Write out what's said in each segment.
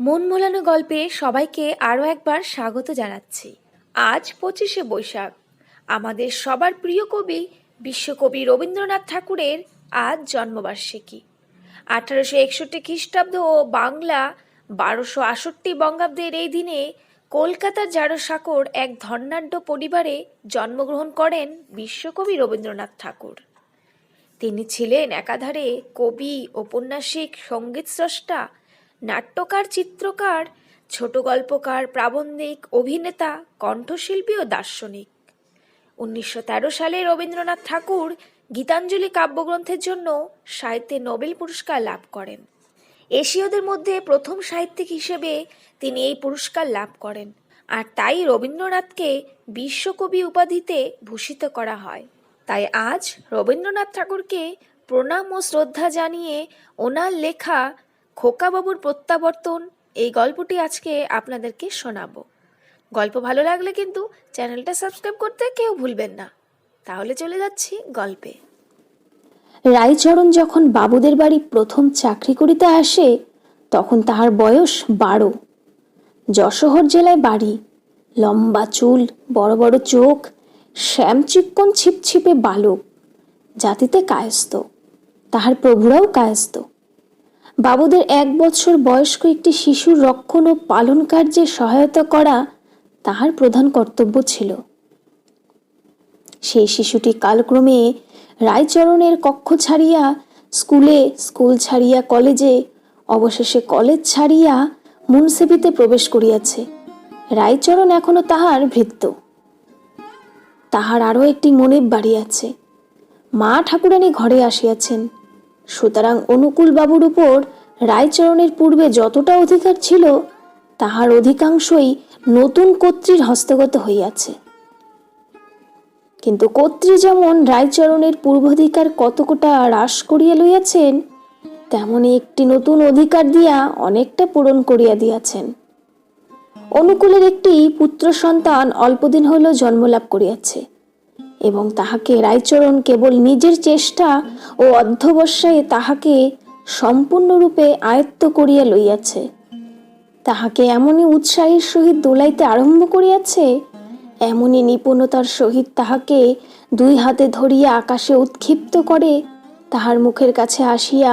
মন মোলানো গল্পে সবাইকে আরও একবার স্বাগত জানাচ্ছি। আজ পঁচিশে বৈশাখ। আমাদের সবার প্রিয় কবি বিশ্বকবি রবীন্দ্রনাথ ঠাকুরের আজ জন্মবার্ষিকী। আঠারোশো একষট্টি খ্রিস্টাব্দ ও বাংলা বারোশো আষট্টি বঙ্গাব্দের এই দিনে কলকাতার জারসাকর এক ধর্নাঢ্য পরিবারে জন্মগ্রহণ করেন বিশ্বকবি রবীন্দ্রনাথ ঠাকুর। তিনি ছিলেন একাধারে কবি, ঔপন্যাসিক, সংগীত স্রষ্টা নাট্যকার, চিত্রকার, ছোট গল্পকার, প্রাবন্ধিক, অভিনেতা, কণ্ঠশিল্পী ও দার্শনিক। উনিশশো তেরো সালে রবীন্দ্রনাথ ঠাকুর গীতাঞ্জলি কাব্যগ্রন্থের জন্য সাহিত্যে নোবেল পুরস্কার লাভ করেন। এশীয়দের মধ্যে প্রথম সাহিত্যিক হিসেবে তিনি এই পুরস্কার লাভ করেন। আর তাই রবীন্দ্রনাথকে বিশ্বকবি উপাধিতে ভূষিত করা হয়। তাই আজ রবীন্দ্রনাথ ঠাকুরকে প্রণাম ও শ্রদ্ধা জানিয়ে ওনার লেখা খোকাবাবুর প্রত্যাবর্তন, এই গল্পটি আজকে আপনাদেরকে শোনাবো। গল্প ভালো লাগলে কিন্তু চ্যানেলটা সাবস্ক্রাইব করতে কেউ ভুলবেন না। তাহলে চলে যাচ্ছি গল্পে। রায়চরণ যখন বাবুদের বাড়ি প্রথম চাকরি করিতে আসে, তখন তাহার বয়স বারো। যশোহর জেলায় বাড়ি। লম্বা চুল, বড় বড় চোখ, শ্যামচিক্কন ছিপছিপে বালক, জাতিতে কায়স্ত তাহার প্রভুরাও কায়স্ত বাবুদের এক বছর বয়স্ক একটি শিশুর রক্ষণ ও পালন কার্যে সহায়তা করা তাহার প্রধান কর্তব্য ছিল। সেই শিশুটি কালক্রমে রায়চরণের কক্ষ ছাড়িয়া স্কুলে, স্কুল ছাড়িয়া কলেজে, অবশেষে কলেজ ছাড়িয়া মুন্সেবিতে প্রবেশ করিয়াছে। রায়চরণ এখনও তাহার ভৃত্য। তাহার আরও একটি মনে বাড়ি আছে মা ঠাকুরানী ঘরে আসিয়াছেন। সুতরাং অনুকূল বাবুর উপর রায়চরণের পূর্বে যতটা অধিকার ছিল, তাহার অধিকাংশই নতুন কর্ত্রীর হস্তগত হইয়াছে। কিন্তু কর্ত্রী যেমন রায়চরণের পূর্বাধিকার কতকটা হ্রাস করিয়া লইয়াছেন, তেমনি একটি নতুন অধিকার দিয়া অনেকটা পূরণ করিয়া দিয়াছেন। অনুকূলের একটি পুত্র সন্তান অল্পদিন হইল জন্মলাভ করিয়াছে। এবং তাহাকে রায়চরণ কেবল নিজের চেষ্টা ও অধ্যবসায়ে তাহাকে সম্পূর্ণরূপে আয়ত্ত করিয়া লইয়াছে। তাহাকে এমনই উৎসাহের সহিত দোলাইতে আরম্ভ করিয়াছে, এমনই নিপুণতার সহিত তাহাকে দুই হাতে ধরিয়া আকাশে উৎক্ষিপ্ত করে তাহার মুখের কাছে আসিয়া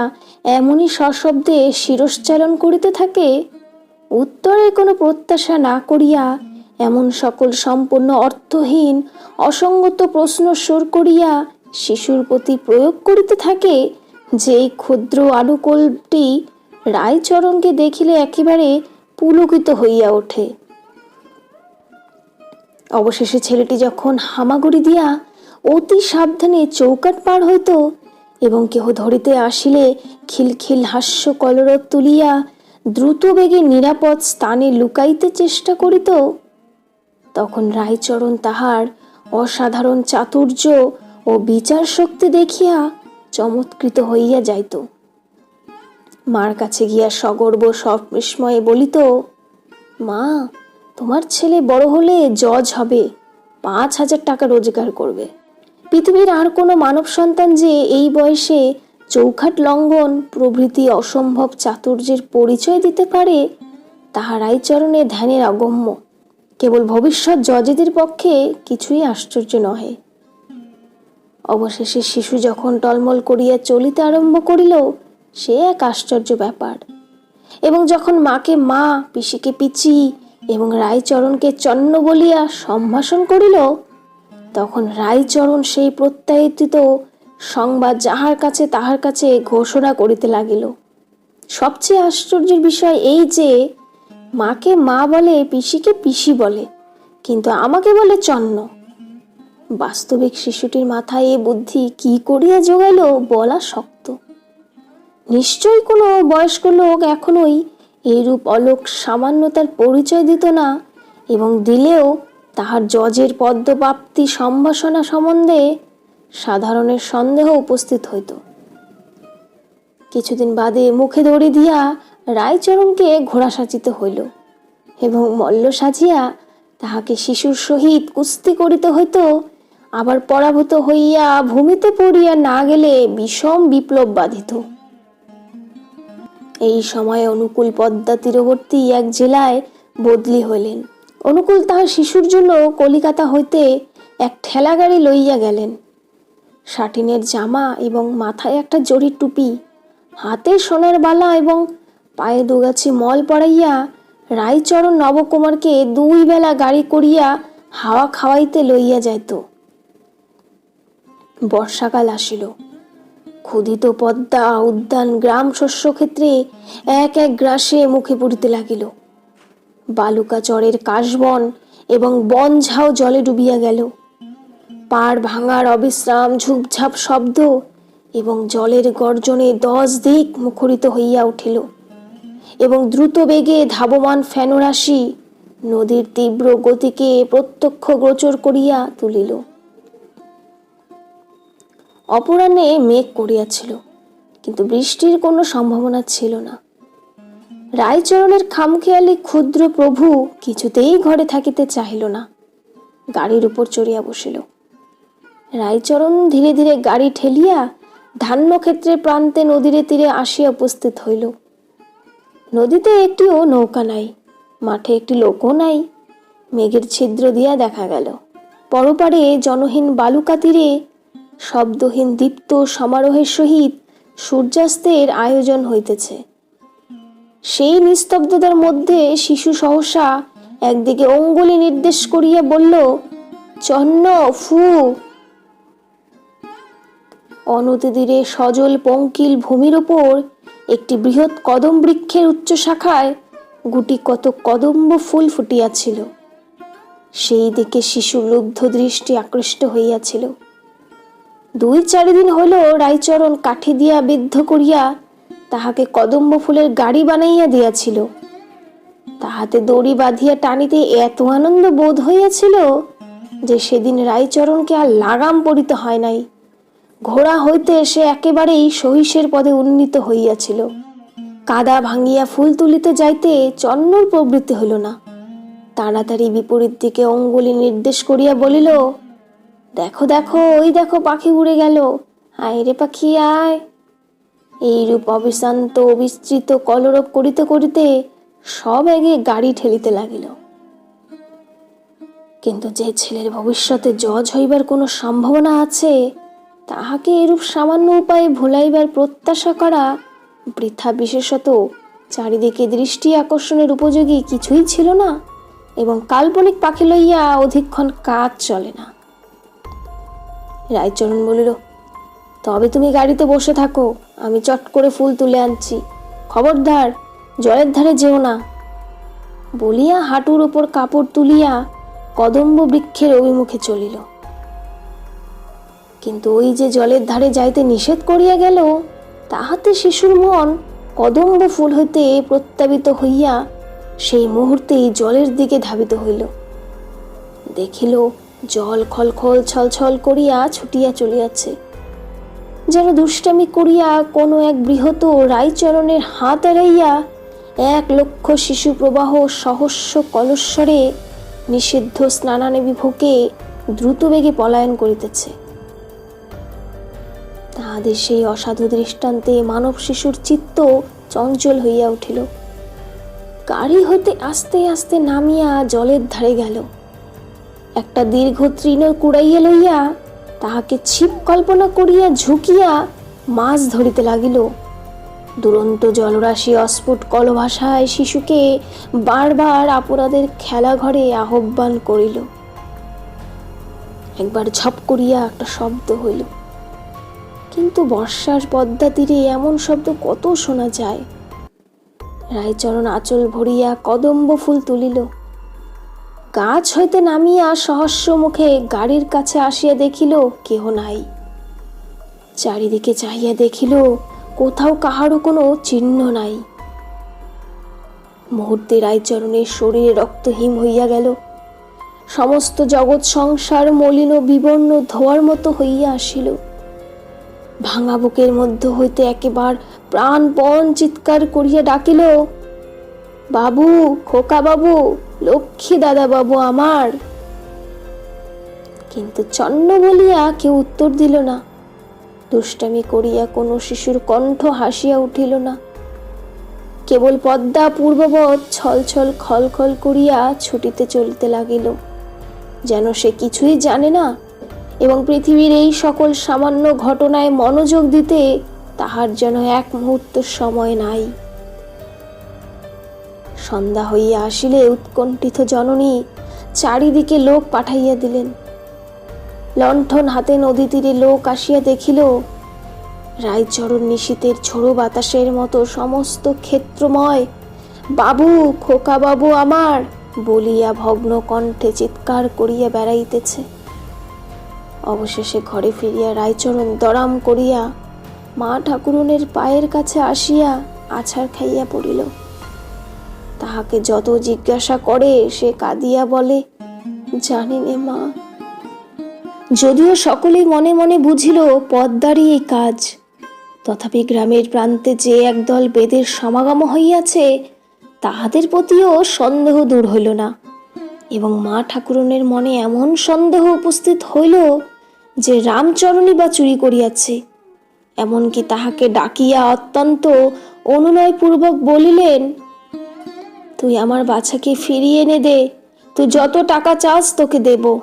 এমনই সশব্দে শিরশ্চালন করিতে থাকে, উত্তরে কোনো প্রত্যাশা না করিয়া এমন সকল সম্পূর্ণ অর্থহীন, অসঙ্গত প্রশ্ন সুর করিয়া শিশুর প্রতি প্রয়োগ করিতে থাকে যে ক্ষুদ্র আনুকূলটি রায়চরণকে দেখিলে একেবারে পুলকিত হইয়া ওঠে। অবশেষে ছেলেটি যখন হামাগুড়ি দিয়া অতি সাবধানে চৌকাট পার হইত এবং কেহ ধরিতে আসিলে খিলখিল হাস্য কলরব তুলিয়া দ্রুত বেগে নিরাপদ স্থানে লুকাইতে চেষ্টা করিত তখন রায়চরণ তাহার অসাধারণ চাতুর্য ও বিচার শক্তি দেখিয়া চমৎকৃত হইয়া যাইত। মার কাছে গিয়া সগর্ব সব বিস্ময়ে বলিত, মা, তোমার ছেলে বড় হলে জজ হবে, পাঁচ হাজার টাকা রোজগার করবে। পৃথিবীর আর কোনো মানব সন্তান যে এই বয়সে চৌখাট লঙ্ঘন, প্রভৃতি অসম্ভব চাতুর্যের পরিচয় দিতে পারে, তাহা রায়চরণে ধ্যানের অগম্য। কেবল ভবিষ্যৎ জজেদের পক্ষে কিছুই আশ্চর্য নহে। অবশেষে শিশু যখন টলমল করিয়া চলিতে আরম্ভ করিল, সে এক আশ্চর্য ব্যাপার। এবং যখন মাকে মা, পিসিকে পিচি এবং রায়চরণকে চন্ন বলিয়া সম্ভাষণ করিল, তখন রায়চরণ সেই প্রত্যায়িত সংবাদ যাহার কাছে তাহার কাছে ঘোষণা করিতে লাগিল। সবচেয়ে আশ্চর্যের বিষয় এই যে মাকে মা বলে পিসিকে পিসি বলে, কিন্তু আমাকে বলে চন্ন। বাস্তবিক শিশুটির মাথায় এ বুদ্ধি কি করিয়া জোগাইল বলা শক্ত। নিশ্চয়ই কোনো বয়স্ক লোক এখনোই এইরূপ অলোক সামান্যতার পরিচয় দিত না এবং দিলেও তাহার জজের পদ্মপ্রাপ্তি সম্ভাষণা সম্বন্ধে সাধারণের সন্দেহ উপস্থিত হইত। কিছুদিন বাদে মুখে দড়ি দিয়া রায়চরণকে ঘোড়া সাজিতে হইল এবং মল্ল সাজিয়া তাহাকে শিশুর সহিত কুস্তি করিতে হইত, আবার পরাভূত হইয়া ভূমিতে পড়িয়া না গেলে বিষম বিপ্লব বাধিত। এই সময় অনুকূল পদ্মা তীরবর্তী এক জেলায় বদলি হইলেন। অনুকূল তাহার শিশুর জন্য কলিকাতা হইতে এক ঠেলা গাড়ি লইয়া গেলেন। সাটিনের জামা এবং মাথায় একটা জরির টুপি, হাতে সোনার বালা এবং পায়ে দুগাছি মল পড়াইয়া রায়চরণ নবকুমারকে দুই বেলা গাড়ি করিয়া হাওয়া খাওয়াইতে লইয়া যাইত। বর্ষাকাল আসিল। ক্ষুদিত পদ্মা, উদ্যান, গ্রাম শস্যক্ষেত্রে এক এক গ্রাসে মুখে পড়িতে লাগিল। বালুকা চরের কাশবন এবং বন ঝাউ জলে ডুবিয়া গেল। পাড় ভাঙার অবিশ্রাম, ঝুপঝাপ শব্দ এবং জলের গর্জনে দশ দিক মুখরিত হইয়া উঠিল। এবং দ্রুত বেগে ধাবমান ফেনরাশি নদীর তীব্র গতিকে প্রত্যক্ষ গোচর করিয়া তুলিল। অপরাহ্নে মেঘ করিয়াছিল, কিন্তু বৃষ্টির কোনো সম্ভাবনা ছিল না। রায়চরণের খামখেয়ালি ক্ষুদ্র প্রভু কিছুতেই ঘরে থাকিতে চাহিল না। গাড়ির উপর চড়িয়া বসিল। রায়চরণ ধীরে ধীরে গাড়ি ঠেলিয়া ধান্যক্ষেত্রের প্রান্তে নদীর তীরে আসিয়া উপস্থিত হইল। নদীতে একটিও নৌকা নাই, মাঠে একটি লোকও নাই। মেঘের ছিদ্র দিয়া দেখা গেল। পরপারে জনহীন বালুকা তীরে শব্দহীন দীপ্ত সমারোহের সহিত সূর্যাস্তের আয়োজন হইতেছে। সেই নিস্তব্ধতার মধ্যে শিশু সহসা একদিকে অঙ্গুলি নির্দেশ করিয়া বলল, চন্ন, ফু। অনতিদূরে সজল পঙ্কিল ভূমির ওপর একটি বৃহৎ কদম বৃক্ষের উচ্চ শাখায় গুটি কত কদম্ব ফুল ফুটিয়াছিল। সেই দিকে শিশু লুব্ধ দৃষ্টি আকৃষ্ট হইয়াছিল। দুই চারিদিন হইল রায়চরণ কাঠি দিয়া বিদ্ধ করিয়া তাহাকে কদম্ব ফুলের গাড়ি বানাইয়া দিয়াছিল। তাহাতে দড়ি বাঁধিয়া টানিতে এত আনন্দ বোধ হইয়াছিল যে সেদিন রায়চরণকে আর লাগাম পড়িতে হয় নাই। ঘোড়া হইতে সে একেবারেই সহিসের পদে উন্নীত হইয়াছিল। কাদা ভাঙিয়া ফুল তুলিতে যাইতে চন্নর প্রবৃত্তি হইল না। তাড়াতাড়ি বিপরীত দিকে অঙ্গুলি নির্দেশ করিয়া বলিল, দেখো দেখো, ওই দেখো পাখি উড়ে গেল। আয় রে পাখি, আয়। এইরূপ অবিশ্রান্ত, বিস্তৃত, কলরব করিতে করিতে সব এগে গাড়ি ঠেলিতে লাগিল। কিন্তু যে ছেলের ভবিষ্যতে জজ হইবার কোনো সম্ভাবনা আছে তাহাকে এরূপ সামান্য উপায়ে ভোলাইবার প্রত্যাশা করা বৃথা বিশেষত চারিদিকে দৃষ্টি আকর্ষণের উপযোগী কিছুই ছিল না এবং কাল্পনিক পাখি লইয়া অধিকক্ষণ কাজ চলে না। রায়চরণ বলিল, তবে তুমি গাড়িতে বসে থাকো, আমি চট করে ফুল তুলে আনছি। খবরদার, জলের ধারে যেও না। বলিয়া হাঁটুর ওপর কাপড় তুলিয়া কদম্ব বৃক্ষের অভিমুখে চলিল। কিন্তু ওই যে জলের ধারে যাইতে নিষেধ করিয়া গেল, তাহাতে শিশুর মন কদম্ব ফুল হইতে প্রত্যাবিত হইয়া সেই মুহূর্তেই জলের দিকে ধাবিত হইল। দেখিল জল খলখল ছলছল করিয়া ছুটিয়া চলিয়াছে। যেন দুষ্টামি করিয়া কোনো এক বৃহৎ রায়চরণের হাত এড়াইয়া এক লক্ষ শিশু প্রবাহ সহস্য কলস্বরে নিষিদ্ধ স্নানানে বিভোকে দ্রুত বেগে পলায়ন করিতেছে। তাহাদের সেই অসাধু দৃষ্টান্তে মানব শিশুর চিত্ত চঞ্চল হইয়া উঠিল। গাড়ি হইতে আস্তে আস্তে নামিয়া জলের ধারে গেল। একটা দীর্ঘ তৃণ কুড়াইয়া লইয়া তাহাকে ছিপ কল্পনা করিয়া ঝুঁকিয়া মাছ ধরিতে লাগিল। দুরন্ত জলরাশি অস্ফুট কলভাষায় শিশুকে বারবার আপনাদের খেলাঘরে আহ্বান করিল। একবার ঝপ করিয়া একটা শব্দ হইল। কিন্তু বর্ষার পদ্মা তীরে এমন শব্দ কত শোনা যায়? রায়চরণ আঁচল ভরিয়া কদম্ব ফুল তুলিল। গাছ হইতে নামিয়া সহস্র মুখে গাড়ির কাছে আসিয়া দেখিল, কেহ নাই। চারিদিকে চাহিয়া দেখিল, কোথাও কাহারও কোনো চিহ্ন নাই। মুহূর্তে রায়চরণের শরীরে রক্তহীন হইয়া গেল। সমস্ত জগৎ সংসার মলিন বিবর্ণ ধোয়ার মতো হইয়া আসিল। ভাঙা বুকের মধ্য হইতে একেবার প্রাণপণ চিৎকার করিয়া ডাকিল, বাবু, খোকা বাবু, লক্ষ্মী দাদা বাবু আমার। কিন্তু চন্ন বলিয়া কেউ উত্তর দিল না। দুষ্টামি করিয়া কোনো শিশুর কণ্ঠ হাসিয়া উঠিল না। কেবল পদ্মা পূর্ববৎ ছলছল খল করিয়া ছুটিতে চলিতে লাগিল। যেন সে কিছুই জানে না এবং পৃথিবীর এই সকল সামান্য ঘটনায় মনোযোগ দিতে তাহার যেন এক মুহূর্ত সময় নাই। সন্ধ্যা হইয়া আসিলে উৎকণ্ঠিত জননী চারিদিকে লোক পাঠাইয়া দিলেন। লণ্ঠন হাতে নদী তীরে লোক আসিয়া দেখিল, রায়চরণ নিশীতের ঝোড়ো বাতাসের মতো সমস্ত ক্ষেত্রময়, বাবু, খোকা বাবু আমার! বলিয়া ভগ্ন কণ্ঠে চিৎকার করিয়া বেড়াইতেছে। অবশেষে ঘরে ফিরিয়া রায়চরণ দরাম করিয়া মা ঠাকুরনের পায়ের কাছে আসিয়া আছাড় খাইয়া পড়িল। তাহাকে যত জিজ্ঞাসা করে, সে কাঁদিয়া বলে, জানি নে মা। যদিও সকলেই মনে মনে বুঝিল পদ্মারই এই কাজ, তথাপি গ্রামের প্রান্তে যে একদল বেদের সমাগম হইয়াছে, তাহাদের প্রতিও সন্দেহ দূর হইল না। এবং মা ঠাকুরনের মনে এমন সন্দেহ উপস্থিত হইল যে রামচরণই বা চুরি করিয়াছে, এমনকি তাহাকে ডাকিয়া অত্যন্ত অনুনয়পূর্বক বলিলেন, তুই আমার বাছাকে ফিরিয়ে এনে দে, তুই যত টাকা চাস তোকে দেব।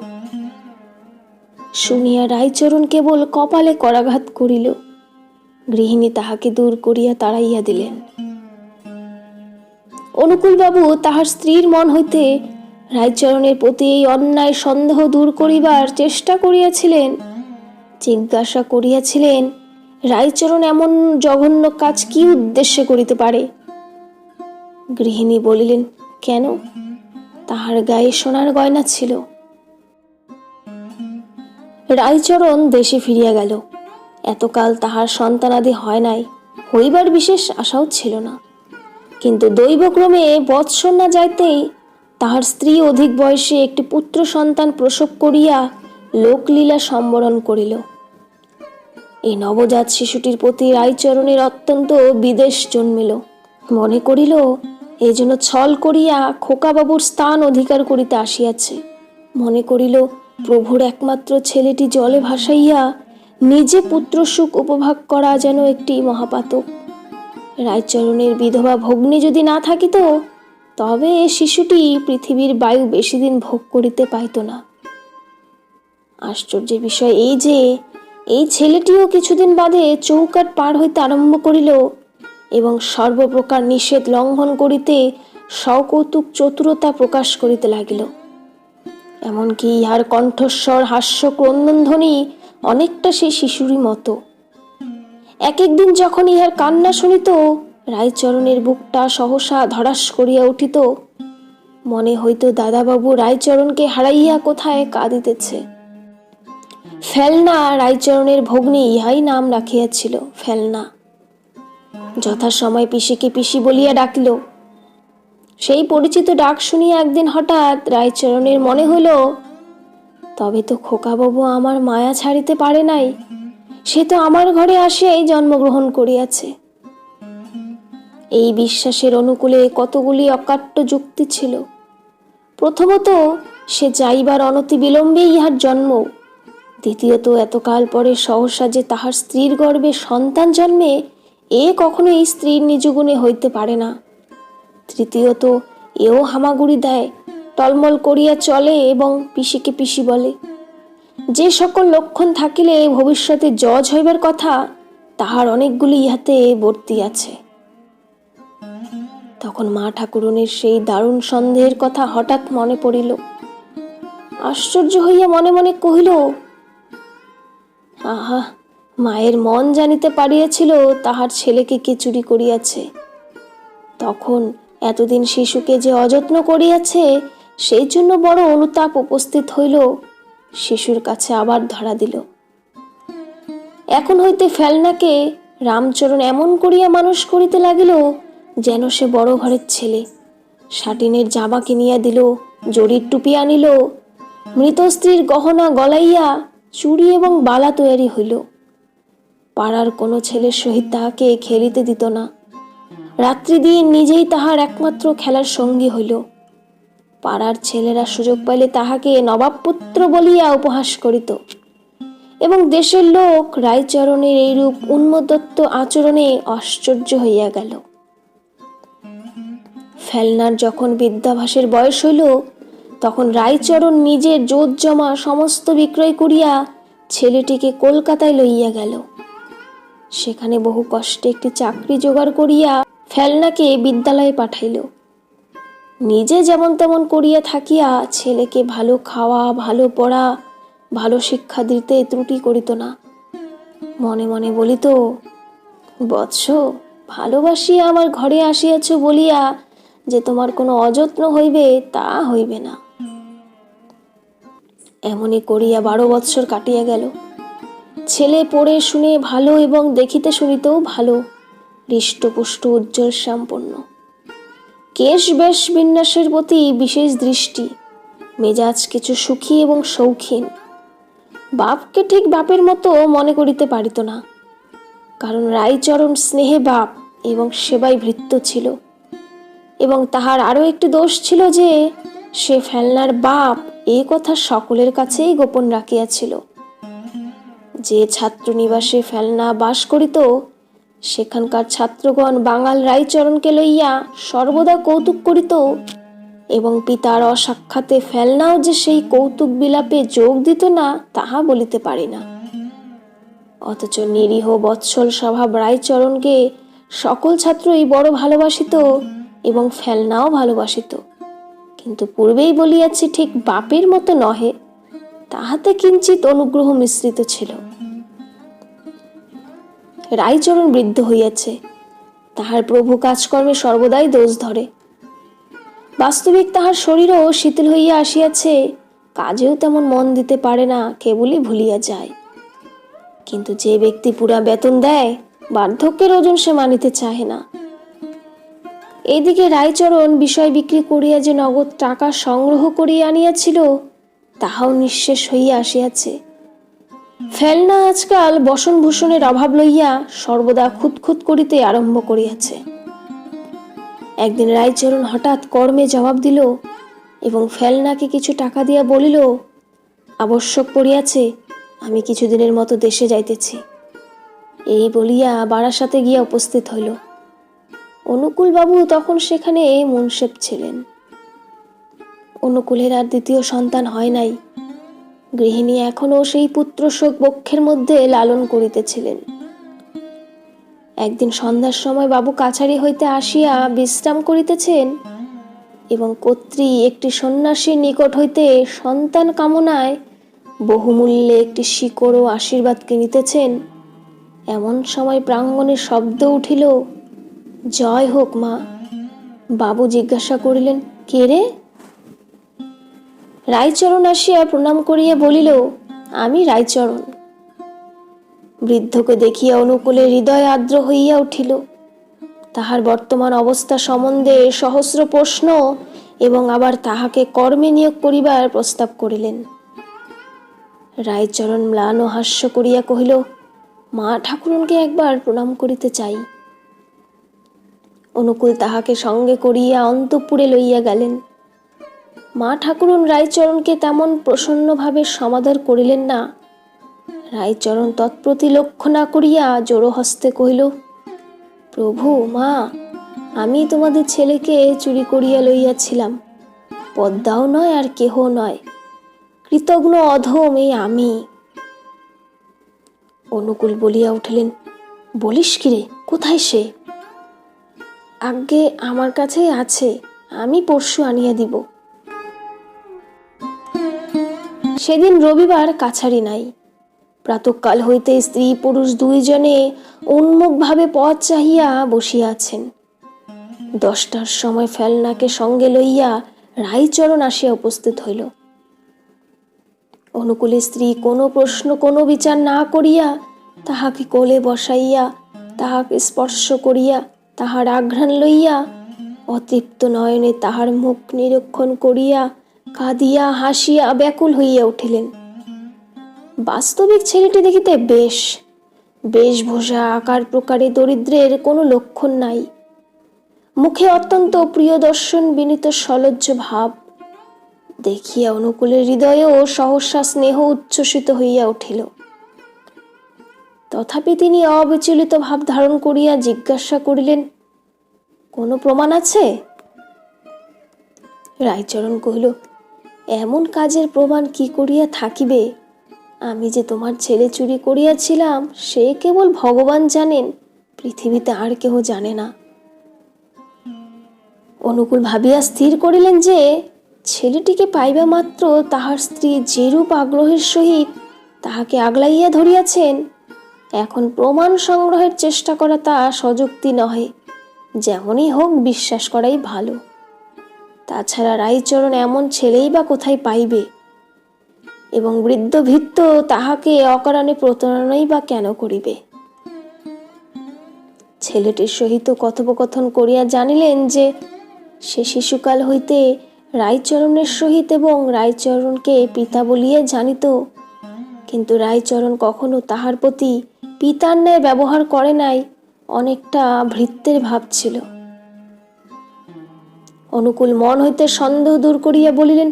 শুনিয়া রায়চরণ কেবল কপালে করাঘাত করিল। গৃহিণী তাহাকে দূর করিয়া তাড়াইয়া দিলেন। অনুকূলবাবু, তাহার স্ত্রীর মন হইতে রায়চরণের প্রতি এই অন্যায় সন্দেহ দূর করিবার চেষ্টা করিয়াছিলেন, জিজ্ঞাসা করিয়াছিলেন, রায়চরণ এমন জঘন্য কাজ কি উদ্দেশ্যে করিতে পারে? গৃহিণী বলিলেন, কেন? তাহার গায়ে সোনার গয়না ছিল। রায়চরণ দেশে ফিরিয়া গেল। এতকাল তাহার সন্তানাদি হয় নাই, হইবার বিশেষ আশাও ছিল না। কিন্তু দৈবক্রমে বৎসর না যাইতেই তাহার স্ত্রী অধিক বয়সে একটি পুত্র সন্তান প্রসব করিয়া লোকলীলা সম্বরণ করিল। এই নবজাত শিশুটির প্রতি রায়চরণের অত্যন্ত বিদেশ জন্মিল। মনে করিল এই জন্য ছল করিয়া খোকাবাবুর স্থান অধিকার করিতে আসিয়াছে। মনে করিল, প্রভুর একমাত্র ছেলেটি জলে ভাসাইয়া নিজে পুত্র সুখ উপভোগ করা যেন একটি মহাপাতক। রায়চরণের বিধবা ভগ্নী যদি না থাকিত তবে শিশুটি পৃথিবীর বায়ু বেশি দিন ভোগ করিতে পাইত না। আশ্চর্যের বিষয় এই যে, এই ছেলেটিও কিছুদিন বাদে চৌকাট পার হইতে আরম্ভ করিল এবং সর্বপ্রকার নিষেধ লঙ্ঘন করিতে সকৌতুক চতুরতা প্রকাশ করিতে লাগিল। এমনকি ইহার কণ্ঠস্বর, হাস্য, ক্রন্দনধ্বনি অনেকটা সেই শিশুরই মতো। এক একদিন যখন ইহার কান্না শুনিত রায়চরণের বুকটা সহসা ধরাস করিয়া উঠিত। মনে হইত দাদাবাবু রায়চরণকে হারাইয়া কোথায় কাঁদিতেছে। ফেলনা, রায়চরণের ভগ্নী, ইহাই নাম রাখিয়াছিল, ফেলনা। যথাসময় পিসিকে পিসি বলিয়া ডাকিল। সেই পরিচিত ডাক শুনিয়া একদিন হঠাৎ রায়চরণের মনে হইল, তবে তো খোকাবাবু আমার মায়া ছাড়িতে পারে নাই। সে তো আমার ঘরে আসিয়াই জন্মগ্রহণ করিয়াছে। এই বিশ্বাসের অনুকূলে কতগুলি অকাট্য যুক্তি ছিল। প্রথমত, সে যাইবার অনতি বিলম্বে ইহার জন্ম। দ্বিতীয়ত, এতকাল পরে সহসা যে তাহার স্ত্রীর গর্ভে সন্তান জন্মে, এ কখনো এই স্ত্রীর নিজগুণে হইতে পারে না। তৃতীয়ত, এও হামাগুড়ি দেয়, টলমল করিয়া চলে এবং পিসিকে পিসি বলে। যে সকল লক্ষণ থাকিলে ভবিষ্যতে জজ হইবার কথা, তাহার অনেকগুলি ইহাতে বর্তি আছে। তখন মা ঠাকুরনের সেই দারুণ সন্দেহের কথা হঠাৎ মনে পড়িল। আশ্চর্য হইয়া মনে মনে কহিল, আহা, মায়ের মন জানিতে পারিয়াছিল তাহার ছেলেকে কে চুরি করিয়াছে। তখন এতদিন শিশুকে যে অযত্ন করিয়াছে, সেই জন্য বড় অনুতাপ উপস্থিত হইল, শিশুর কাছে আবার ধরা দিল। এখন হইতে ফেলনাকে রামচরণ এমন করিয়া মানুষ করিতে লাগিল যেন সে বড় ঘরের ছেলে। সাটিনের জামা কিনিয়া দিল, জরির টুপি আনিল, মৃত স্ত্রীর গহনা গলাইয়া চুড়ি এবং বালা তৈয়ারি হইল। পাড়ার কোনো ছেলের সহিত তাহাকে খেলিতে দিত না। রাত্রি দিন নিজেই তাহার একমাত্র খেলার সঙ্গী হইল। পাড়ার ছেলেরা সুযোগ পাইলে তাহাকে নবাবপুত্র বলিয়া উপহাস করিত। এবং দেশের লোক রায়চরণের এইরূপ উন্মদত্ত আচরণে আশ্চর্য হইয়া গেল। ফেলনার যখন বিদ্যাভাসের বয়স হইল, তখন রায়চরণ নিজের জোত জমা সমস্ত বিক্রয় করিয়া ছেলেটিকে কলকাতায় লইয়া গেল। সেখানে বহু কষ্টে একটি চাকরি জোগাড় করিয়া ফেলনাকে বিদ্যালয়ে পাঠাইল। নিজে যেমন তেমন করিয়া থাকিয়া ছেলেকে ভালো খাওয়া, ভালো পড়া, ভালো শিক্ষা দিতে ত্রুটি করিত না। মনে মনে বলিত, বৎস, ভালোবাসিয়া আমার ঘরে আসিয়াছ বলিয়া যে তোমার কোনো অযত্ন হইবে, তা হইবে না। এমনই করিয়া বারো বৎসর কাটিয়া গেল। ছেলে পড়ে শুনে ভালো এবং দেখিতে শুনিতেও ভালো, হৃষ্টপুষ্ট, উজ্জ্বল সম্পন্ন কেশ বেশ বিন্যাসের প্রতি বিশেষ দৃষ্টি, মেজাজ কিছু সুখী এবং শৌখিন। বাপকে ঠিক বাপের মতো মনে করিতে পারিত না, কারণ রায়চরণ স্নেহে বাপ এবং সেবায় ভৃত্য ছিল। এবং তাহার আরও একটি দোষ ছিল যে, সে ফেলনার বাপ এ কথা সকলের কাছেই গোপন রাখিয়াছিল। যে ছাত্রনিবাসে ফেলনা বাস করিত, সেখানকার ছাত্রগণ বাঙাল রায়চরণকে লইয়া সর্বদা কৌতুক করিত এবং পিতার অসাক্ষাতে ফেলনাও যে সেই কৌতুক বিলাপে যোগ দিত না, তাহা বলিতে পারি না। অথচ নিরীহ বৎসল স্বভাব রায়চরণকে সকল ছাত্রই বড় ভালোবাসিত। এবং ফেলনাও ভালোবাসিত কিন্তু পূর্বেই বলিয়াছি ঠিক বাপের মতো নহে, তাহাতে কিঞ্চিত অনুগ্রহ মিশ্রিত ছিল। রায়চরণ বৃদ্ধ হইয়াছে, তাহার প্রভু কাজকর্মে সর্বদাই দোষ ধরে। বাস্তবিক তাহার শরীরও শিথিল হইয়া আসিয়াছে, কাজেও তেমন মন দিতে পারে না, কেবলই ভুলিয়া যায়। কিন্তু যে ব্যক্তি পুরা বেতন দেয়, বার্ধক্যের ওজন সে মানিতে চাহে না। এইদিকে রায়চরণ বিষয় বিক্রি করিয়া যে নগদ টাকা সংগ্রহ করিয়া আনিয়াছিল, তাহাও নিঃশেষ হইয়া আসিয়াছে। ফেলনা আজকাল বসনভূষণের অভাব লইয়া সর্বদা খুঁতখুত করিতে আরম্ভ করিয়াছে। একদিন রায়চরণ হঠাৎ কর্মে জবাব দিল এবং ফেলনাকে কিছু টাকা দিয়া বলিল, আবশ্যক পড়িয়াছে, আমি কিছুদিনের মতো দেশে যাইতেছি। এই বলিয়া বারাসাতে গিয়া উপস্থিত হইল। অনুকূলবাবু তখন সেখানে মুনসেপ ছিলেন। অনুকূলের আর দ্বিতীয় সন্তান হয় নাই। গৃহিণী এখনও সেই পুত্র শোক বক্ষের মধ্যে লালন করিতেছিলেন। একদিন সন্ধ্যার সময় বাবু কাছারি হইতে আসিয়া বিশ্রাম করিতেছেন এবং কর্ত্রী একটি সন্ন্যাসীর নিকট হইতে সন্তান কামনায় বহুমূল্যে একটি শিকড় ও আশীর্বাদ কিনিতেছেন। এমন সময় প্রাঙ্গণে শব্দ উঠিল জয় হোক মা। বাবু জিজ্ঞাসা করিলেন, কে রে? রায়চরণ আসিয়া প্রণাম করিয়া বলিল, আমি রায়চরণ। বৃদ্ধকে দেখিয়া অনুকূলে হৃদয় আর্দ্র হইয়া উঠিল। তাহার বর্তমান অবস্থা সম্বন্ধে সহস্র প্রশ্ন এবং আবার তাহাকে কর্মে নিয়োগ করিবার প্রস্তাব করিলেন। রায়চরণ ম্লান হাস্য করিয়া কহিল, মা ঠাকুরনকে একবার প্রণাম করিতে চাই। অনুকূল তাহাকে সঙ্গে করিয়া অন্তঃপুরে লইয়া গেলেন। মা ঠাকুরন রায়চরণকে তেমন প্রসন্নভাবে সমাদর করিলেন না। রায়চরণ তৎপ্রতি লক্ষ্য না করিয়া জোড়ো হস্তে কহিল, প্রভু, মা, আমি তোমাদের ছেলেকে চুরি করিয়া লইয়াছিলাম। পদ্মাও নয় আর কেহ নয়। কৃতজ্ঞ অধম এই আমি। অনুকূল বলিয়া উঠলেন, বলিস কিরে কোথায় সে? আজ্ঞে আমার কাছেই আছে, আমি পরশু আনিয়া দিব। সেদিন রবিবার কাছারি নাই। প্রাতকাল হইতে স্ত্রী পুরুষ দুইজনে উন্মুখভাবে পথ চাহিয়া বসিয়া আছেন দশটার সময় ফেলনাকে সঙ্গে লইয়া রায়চরণ আসিয়া উপস্থিত হইল। অনুকূলে স্ত্রী কোনো প্রশ্ন, কোনো বিচার না করিয়া তাহাকে কোলে বসাইয়া তাহাকে স্পর্শ করিয়া তাহার আঘ্রাণ লইয়া, অতৃপ্ত নয়নে তাহার মুখ নিরীক্ষণ করিয়া কাঁদিয়া হাসিয়া ব্যাকুল হইয়া উঠিলেন। বাস্তবিক ছেলেটি দেখিতে বেশ, বেশভূষা আকার প্রকারে দরিদ্রের কোনো লক্ষণ নাই। মুখে অত্যন্ত প্রিয় দর্শন বিনীত সলজ্জ ভাব। দেখিয়া অনুকূলের হৃদয়েও সহসা স্নেহ উচ্ছ্বসিত হইয়া উঠিল। তথাপি তিনি অবিচলিত ভাব ধারণ করিয়া জিজ্ঞাসা করিলেন, কোনো প্রমাণ আছে? রায়চরণ কহিল, এমন কাজের প্রমাণ কি করিয়া থাকিবে? আমি যে তোমার ছেলে চুরি করিয়াছিলাম, সে কেবল ভগবান জানেন, পৃথিবীতে আর কেহ জানে না। অনুকূল ভাবিয়া স্থির করিলেন যে, ছেলেটিকে পাইবা মাত্র তাহার স্ত্রী যেরূপ আগ্রহের সহিত তাহাকে আগলাইয়া ধরিয়াছেন এখন প্রমাণ সংগ্রহের চেষ্টা করা তা সযুক্তি নহে, যেমনই হোক বিশ্বাস করাই ভালো। তাছাড়া রায়চরণ এমন ছেলেই বা কোথায় পাইবে? এবং বৃদ্ধ ভিত্ত তাহাকে অকারণে প্রতারণাই বা কেন করিবে? ছেলেটির সহিত কথোপকথন করিয়া জানিলেন যে, সে শিশুকাল হইতে রায়চরণের সহিত এবং রায়চরণকে পিতা বলিয়া জানিত, কিন্তু রায়চরণ কখনো তাহার প্রতি পিতার ন্যায় ব্যবহার করে নাই, অনেকটা ভৃত্যের ভাব ছিল। অনুকূল মন হইতে সন্দেহ দূর করিয়া বলিলেন,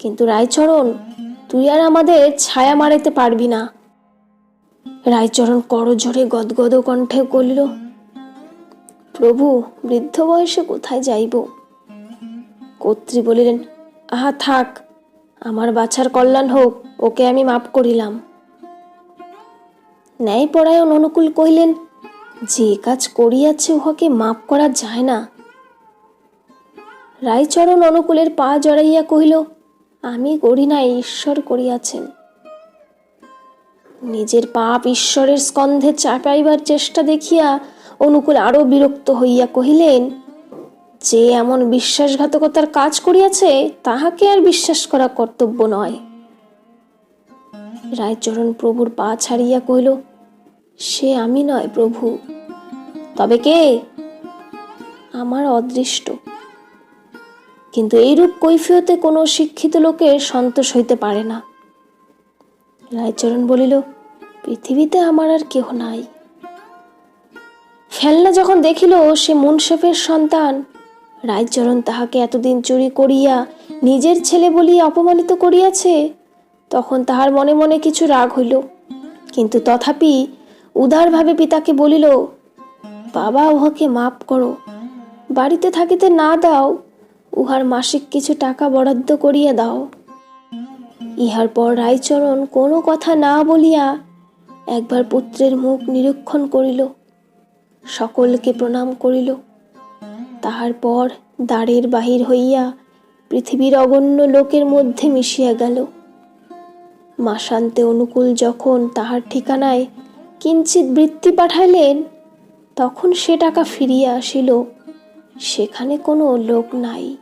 কিন্তু রায়চরণ, তুই আর আমাদের ছায়া মারাইতে পারবি না। রায়চরণ করজোরে গদগদ কণ্ঠে করিল প্রভু, বৃদ্ধ বয়সে কোথায় যাইব? কর্ত্রী বলিলেন, আহা থাক, আমার বাছার কল্যাণ হোক, ওকে আমি মাপ করিলাম। ন্যায়পরায়ণ অনুকূল কহিলেন, যে কাজ করিয়াছে উহাকে মাপ করা যায় না। রায়চরণ অনুকূলের পা জড়াইয়া কহিল, আমি করি না, ঈশ্বর করিয়াছেন। নিজের পাপ ঈশ্বরের স্কন্ধে চাপাইবার চেষ্টা দেখিয়া অনুকূল আরও বিরক্ত হইয়া কহিলেন, যে এমন বিশ্বাসঘাতকতার কাজ করিয়াছে, তাহাকে আর বিশ্বাস করা কর্তব্য নয়। রায়চরণ প্রভুর পা ছাড়িয়া কহিল, সে আমি নয় প্রভু। তবে কে? আমার অদৃষ্ট। কিন্তু এইরূপ কৈফিয়তে কোনো শিক্ষিত লোকের সন্তোষ হইতে পারে না। রায়চরণ বলিল, পৃথিবীতে আমার আর কেহ নাই। ফেলনা যখন দেখিল সে মুনসেফের সন্তান, রায়চরণ তাহাকে এতদিন চুরি করিয়া নিজের ছেলে বলিয়া অপমানিত করিয়াছে। তখন তাহার মনে মনে কিছু রাগ হইল। কিন্তু তথাপি উদারভাবে পিতাকে বলিল, বাবা, উহাকে মাপ করো। বাড়িতে থাকিতে না দাও, উহার মাসিক কিছু টাকা বরাদ্দ করিয়া দাও। ইহার পর রায়চরণ কোনো কথা না বলিয়া একবার পুত্রের মুখ নিরীক্ষণ করিল। সকলকে প্রণাম করিল। তাহার পর দ্বারের বাহির হইয়া পৃথিবীর অগণ্য লোকের মধ্যে মিশিয়া গেল। মাসান্তে অনুকূল যখন তাহার ঠিকানায় কিঞ্চিত বৃত্তি পাঠাইলেন, তখন সে টাকা ফিরিয়া আসিল। সেখানে কোনো লোক নাই।